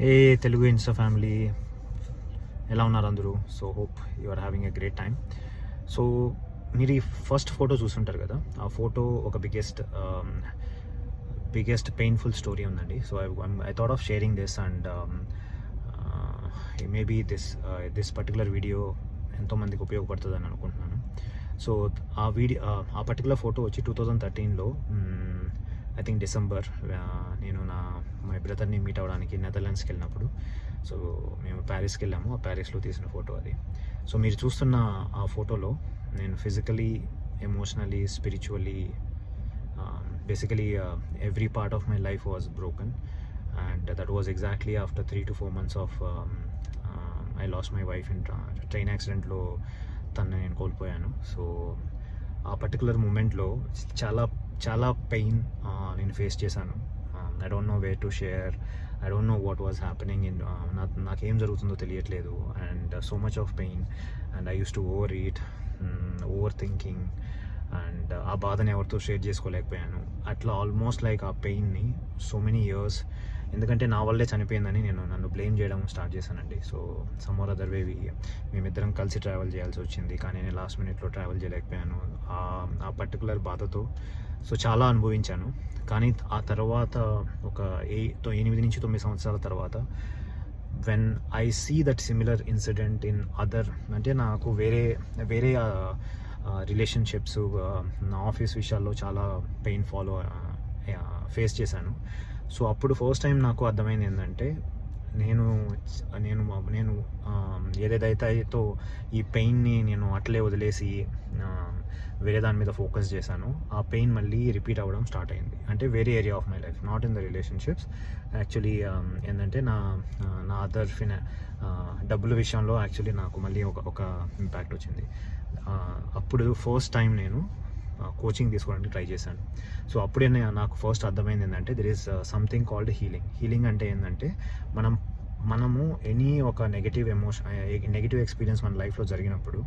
ఏ Telugu Insta family ఎలా ఉన్నారు అందరూ? So hope you are having a great time so మీరు ఈ ఫస్ట్ ఫోటో చూసుంటారు కదా? ఆ ఫోటో ఒక బిగ్గెస్ట్ బిగ్గెస్ట్ పెయిన్ఫుల్ స్టోరీ ఉందండి. So I I thought of sharing this and maybe this this particular video ఎంతోమందికి ఉపయోగపడుతుందని అనుకుంటున్నాను. సో ఆ వీడియో ఆ పర్టికులర్ ఫోటో వచ్చి టూ థౌజండ్ థర్టీన్లో థింక్ డిసెంబర్ నేను నా మై బ్రదర్ని మీట్ అవ్వడానికి నెదర్లాండ్స్కి వెళ్ళినప్పుడు. సో మేము ప్యారిస్కి వెళ్ళాము. ఆ ప్యారిస్లో తీసిన ఫోటో అది. సో మీరు చూస్తున్న ఆ ఫోటోలో నేను physically emotionally spiritually basically every part of my life was broken and that was exactly after three to four months of I lost my wife in train యాక్సిడెంట్లో తను నేను కోల్పోయాను. సో ఆ పర్టికులర్ మూమెంట్లో చాలా చాలా పెయిన్ నేను ఫేస్ చేశాను. I don't know way to share I don't know what was happening in నాకేం జరుగుతుందో తెలియట్లేదు. And so much of pain and I use to over eat over thinking and ఆ బాధని ఎవరితో షేర్ చేసుకోలేకపోయాను. అట్లా ఆల్మోస్ట్ లైక్ ఆ పెయిన్ని so many years ఎందుకంటే నా వల్లే చనిపోయిందని నేను నన్ను బ్లేమ్ చేయడం స్టార్ట్ చేశానండి. So some or other way మేమిద్దరం కలిసి ట్రావెల్ చేయాల్సి వచ్చింది. కానీ నేను లాస్ట్ మినిట్లో ట్రావెల్ చేయలేకపోయాను. ఆ- పర్టికులర్ బాధతో సో చాలా అనుభవించాను. కానీ ఆ తర్వాత ఒక ఏ తో- ఎనిమిది నుంచి తొమ్మిది సంవత్సరాల తర్వాత when I see that similar incident in other అంటే నాకు వేరే వేరే రిలేషన్షిప్స్ నా ఆఫీస్ విషయాల్లో చాలా పెయిన్ ఫాలో ఫేస్ చేశాను. సో అప్పుడు ఫస్ట్ టైం నాకు అర్థమైంది ఏంటంటే నేను నేను నేను ఏదేదైతే అయితే ఈ పెయిన్ని నేను అట్లే వదిలేసి వేరే దాని మీద ఫోకస్ చేశాను. ఆ పెయిన్ మళ్ళీ రిపీట్ అవ్వడం స్టార్ట్ అయింది. అంటే వేరే area of my life not in the relationships actually ఏంటంటే నా నా అదర్ ఫినా డబ్బుల విషయంలో యాక్చువల్లీ నాకు మళ్ళీ ఒక ఒక ఇంపాక్ట్ వచ్చింది. అప్పుడు ఫస్ట్ టైం నేను కోచింగ్ తీసుకోవడానికి ట్రై చేశాను. సో అప్పుడే నాకు ఫస్ట్ అర్థమైంది ఏంటంటే there is something called healing healing అంటే ఏంటంటే మనం మనము ఎనీ ఒక నెగిటివ్ ఎమోషన్ నెగిటివ్ ఎక్స్పీరియన్స్ మన లైఫ్లో జరిగినప్పుడు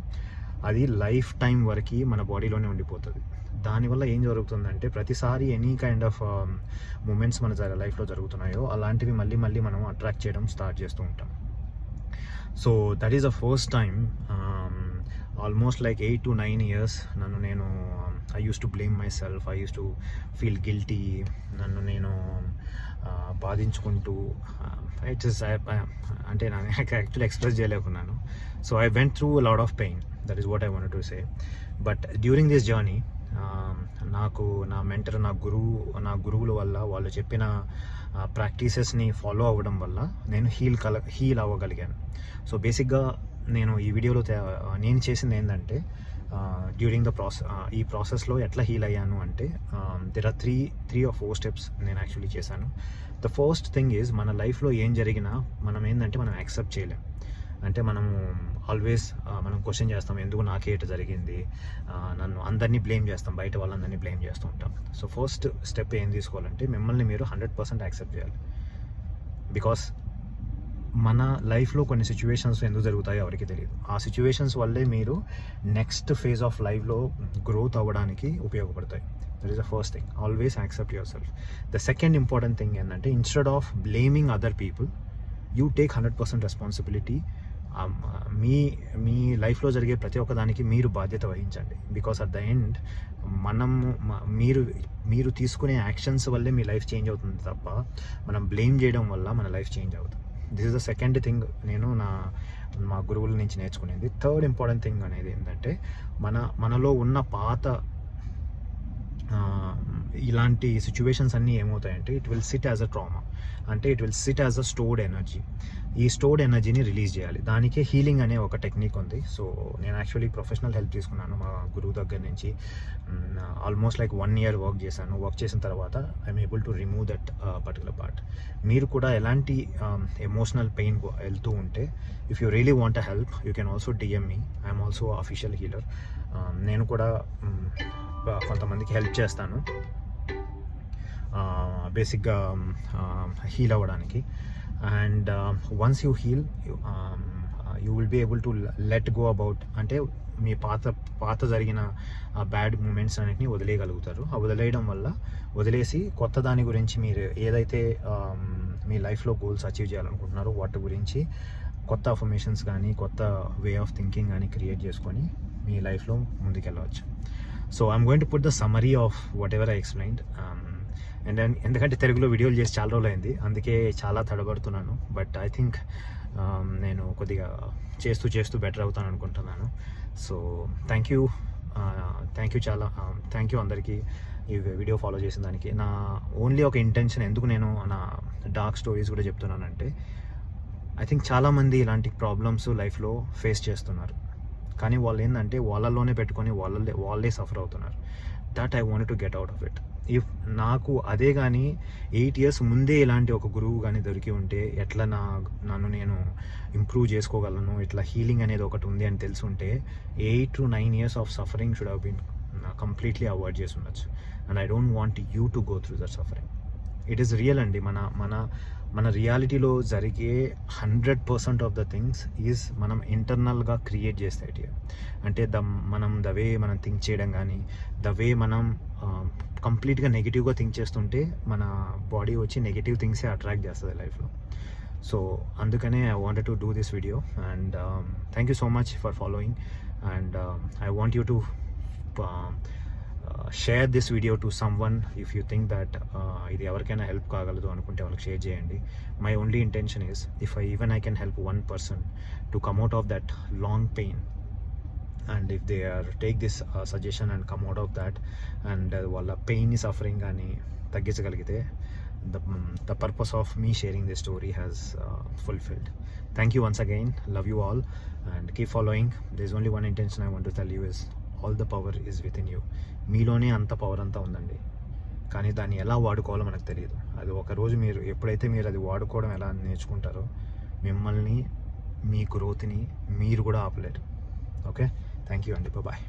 అది లైఫ్ టైం వరకు మన బాడీలోనే ఉండిపోతుంది. దానివల్ల ఏం జరుగుతుందంటే ప్రతిసారి ఎనీ కైండ్ ఆఫ్ మూమెంట్స్ మన లైఫ్లో జరుగుతున్నాయో అలాంటివి మళ్ళీ మళ్ళీ మనం అట్రాక్ట్ చేయడం స్టార్ట్ చేస్తూ ఉంటాం. So that is the first time almost like eight to nine years నన్ను నేను I used to blame myself I used to feel guilty నన్ను నేను uh, బాధించుకుంటూ ఇట్స్ అంటే నేను actually express చేయలేకున్నాను. So I went through lot of pain that is what I want to say but during this journey నాకు నా mentor నా గురువు నా గురువుల వల్ల వాళ్ళు చెప్పిన ప్రాక్టీసెస్ని ఫాలో అవ్వడం వల్ల నేను హీల్ కల హీల్ అవ్వగలిగాను. సో బేసిక్గా నేను ఈ వీడియోలో నేను చేసింది ఏంటంటే డ్యూరింగ్ ద ప్రాసెస్ ఈ ప్రాసెస్లో ఎట్లా హీల్ అయ్యాను అంటే there are three three or four steps నేను యాక్చువల్లీ చేశాను. ద ఫస్ట్ థింగ్ ఈజ్ మన లైఫ్లో ఏం జరిగినా మనం ఏంటంటే మనం యాక్సెప్ట్ చేయలేం. అంటే మనము ఆల్వేస్ మనం క్వశ్చన్ చేస్తాం ఎందుకు నాకే ఇటు జరిగింది? నన్ను అందరినీ బ్లేమ్ చేస్తాం బయట వాళ్ళందరినీ బ్లేమ్ చేస్తూ ఉంటాం. సో ఫస్ట్ స్టెప్ ఏం తీసుకోవాలంటే మిమ్మల్ని మీరు హండ్రెడ్ పర్సెంట్ యాక్సెప్ట్ చేయాలి. బికాస్ మన లైఫ్లో కొన్ని సిచ్యువేషన్స్ ఎందుకు జరుగుతాయో ఎవరికి తెలియదు ఆ సిచ్యువేషన్స్ వల్లే మీరు నెక్స్ట్ ఫేజ్ ఆఫ్ లైఫ్లో గ్రోత్ అవ్వడానికి ఉపయోగపడతాయి. That is the first thing always accept yourself the second important thing ఏంటంటే instead of blaming other people you take hundred percent responsibility మీ మీ లైఫ్లో జరిగే ప్రతి ఒక్క దానికి మీరు బాధ్యత వహించండి. బికాస్ అట్ ద ఎండ్ మనము మీరు మీరు తీసుకునే యాక్షన్స్ వల్లే మీ లైఫ్ చేంజ్ అవుతుంది తప్ప మనం బ్లేమ్ చేయడం వల్ల మన లైఫ్ చేంజ్ అవుతుంది. This is the second thing నేను నా మా గురువుల నుంచి నేర్చుకునేది. థర్డ్ ఇంపార్టెంట్ థింగ్ అనేది ఏంటంటే మన మనలో ఉన్న పాత ఇలాంటి సిచ్యువేషన్స్ అన్నీ ఏమవుతాయంటే it will sit as a trauma అంటే it will sit as a stored energy ఈ స్టోర్డ్ ఎనర్జీని రిలీజ్ చేయాలి. దానికే హీలింగ్ అనే ఒక టెక్నిక్ ఉంది. సో నేను యాక్చువల్లీ ప్రొఫెషనల్ హెల్ప్ తీసుకున్నాను మా గురువు దగ్గర నుంచి. Almost like one year work చేశాను. వర్క్ చేసిన తర్వాత I'm able to remove that particular part మీరు కూడా ఎలాంటి um, ఎమోషనల్ పెయిన్ వెళ్తూ ఉంటే if you really want a help you can also DM me I'm also official healer నేను కూడా కొంతమందికి హెల్ప్ చేస్తాను. బేసిక్గా హీల్ అవ్వడానికి. And once you heal you will be able to let go about అంటే మీ పాత పాత జరిగిన బ్యాడ్ మూమెంట్స్ అన్నిటిని వదిలేయగలుగుతారు. ఆ వదిలేయడం వల్ల వదిలేసి కొత్త దాని గురించి మీరు ఏదైతే మీ లైఫ్లో గోల్స్ అచీవ్ చేయాలనుకుంటున్నారో వాటి గురించి కొత్త అఫర్మేషన్స్ కానీ కొత్త వే ఆఫ్ థింకింగ్ కానీ క్రియేట్ చేసుకొని మీ లైఫ్లో ముందుకెళ్ళవచ్చు. So I'm going to put the summary of whatever I explained and ఎందుకంటే తెలుగులో వీడియోలు చేసి చాలా రోజులు అయింది అందుకే చాలా తడబడుతున్నాను. బట్ ఐ థింక్ నేను కొద్దిగా చేస్తూ చేస్తూ బెటర్ అవుతాను అనుకుంటున్నాను. So thank you thank you చాలా um, థ్యాంక్ యూ అందరికీ ఈ వీడియో ఫాలో చేసిన దానికి. నా ఓన్లీ ఒక ఇంటెన్షన్ ఎందుకు నేను నా డార్క్ స్టోరీస్ కూడా చెప్తున్నానంటే ఐ థింక్ చాలామంది ఇలాంటి ప్రాబ్లమ్స్ లైఫ్లో ఫేస్ చేస్తున్నారు. కానీ వాళ్ళు ఏంటంటే వాళ్ళల్లోనే పెట్టుకొని వాళ్ళే వాళ్ళే సఫర్ అవుతున్నారు. That I want to get out of it if నాకు అదే కానీ ఎయిట్ ఇయర్స్ ముందే ఇలాంటి ఒక గురువు కానీ దొరికి ఉంటే ఎట్లా నా నన్ను నేను ఇంప్రూవ్ చేసుకోగలను ఇట్లా హీలింగ్ అనేది ఒకటి ఉంది అని తెలిసి ఉంటే eight to nine years of suffering should have been completely avoid చేసి ఉండొచ్చు. And I don't want you to go through that suffering. It is real అండి. మన మన మన రియాలిటీలో జరిగే hundred percent of the things is మనం ఇంటర్నల్గా క్రియేట్ చేస్తే అంటే ద మనం ద వే మనం థింక్ చేయడం కానీ ద వే మనం కంప్లీట్గా నెగిటివ్గా థింక్ చేస్తుంటే మన బాడీ వచ్చి నెగిటివ్ థింగ్సే అట్రాక్ట్ చేస్తుంది లైఫ్లో. సో అందుకనే I wanted to do this video and thank you so much for following and I want you to share this video to someone if you think that ఇది ఎవరికైనా help కాగలదు అనుకుంటే వాళ్ళకి share చేయండి. My only intention is if I even I can help one person to come out of that long pain and if they are take this suggestion and come out of that and వాళ్ళ pain suffering కానీ తగ్గించగలిగితే the the purpose of me sharing the story has fulfilled thank you once again love you all and keep following this only one intention I want to tell you is all the power is within you మీలోనే అంత power అంతా ఉందండి. కానీ దాన్ని ఎలా వాడుకోవాలో మనకు తెలియదు. అది ఒక రోజు మీరు ఎప్పుడైతే మీరు అది వాడుకోవడం ఎలా నేర్చుకుంటారో మిమ్మల్ని మీ గ్రోత్ని మీరు కూడా ఆపలేరు. ఓకే థ్యాంక్ యూ అండి బాయ్